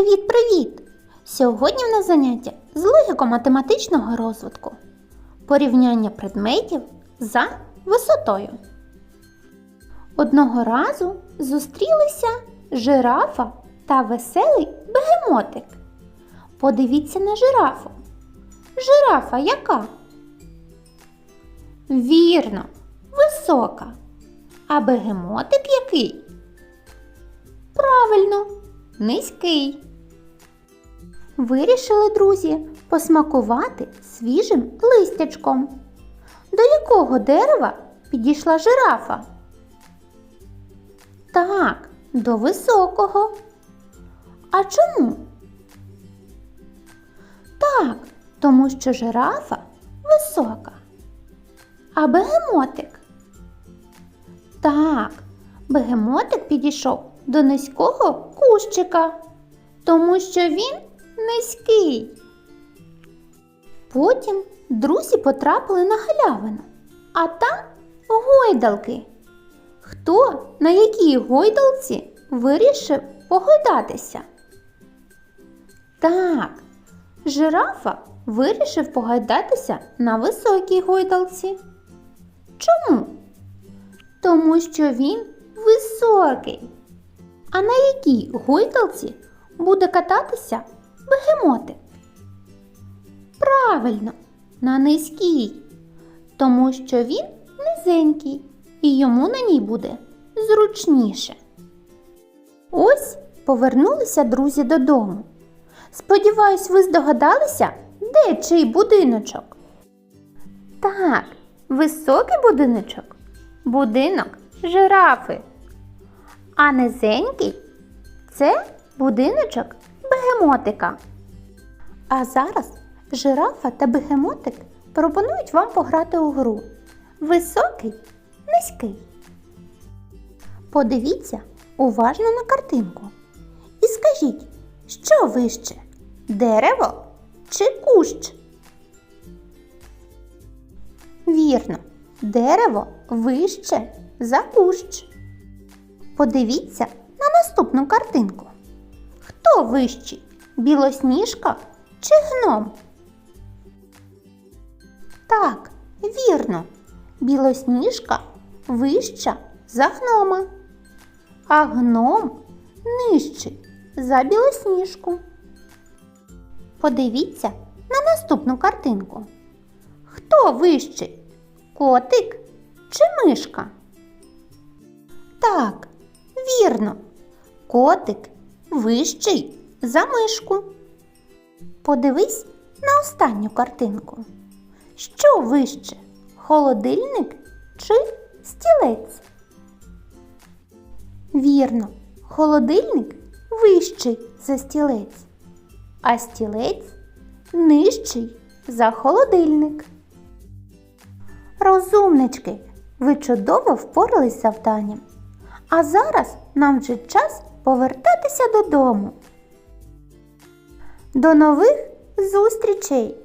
Привіт-привіт! Сьогодні в нас заняття з логіко-математичного розвитку. Порівняння предметів за висотою. Одного разу зустрілися жирафа та веселий бегемотик. Подивіться на жирафу. Жирафа яка? Вірно, висока. А бегемотик який? Правильно, низький. Вирішили друзі посмакувати свіжим листячком. До якого дерева підійшла жирафа? Так, до високого. А чому? Так, тому що жирафа висока. А бегемотик? Так, бегемотик підійшов до низького кущика, тому що він низький. Потім друзі потрапили на галявину, а там гойдалки. Хто на якій гойдалці вирішив погойдатися? Так, жирафа вирішив погойдатися на високій гойдалці. Чому? Тому що він високий. А на якій гойдалці буде кататися бегемотик? Правильно, на низькій, тому що він низенький і йому на ній буде зручніше. Ось повернулися друзі додому. Сподіваюсь, ви здогадалися, де чий будиночок? Так, високий будиночок будинок жирафи. А низенький це будиночок бегемотика. А зараз жирафа та бегемотик пропонують вам пограти у гру Високий, низький. Подивіться уважно на картинку і скажіть, що вище дерево чи кущ? Вірно, дерево вище за кущ. Подивіться на наступну картинку. Хто вищий? Білосніжка чи гном? Так, вірно, білосніжка вища за гнома, а гном нижчий за білосніжку. Подивіться на наступну картинку. Хто вищий? Котик чи мишка? Так, вірно, котик вищий за мишку. Подивись на останню картинку. Що вище? Холодильник чи стілець? Вірно, холодильник вищий за стілець, а стілець нижчий за холодильник. Розумнички, ви чудово впорались з завданням. А зараз нам вже час повертатися додому. До нових зустрічей!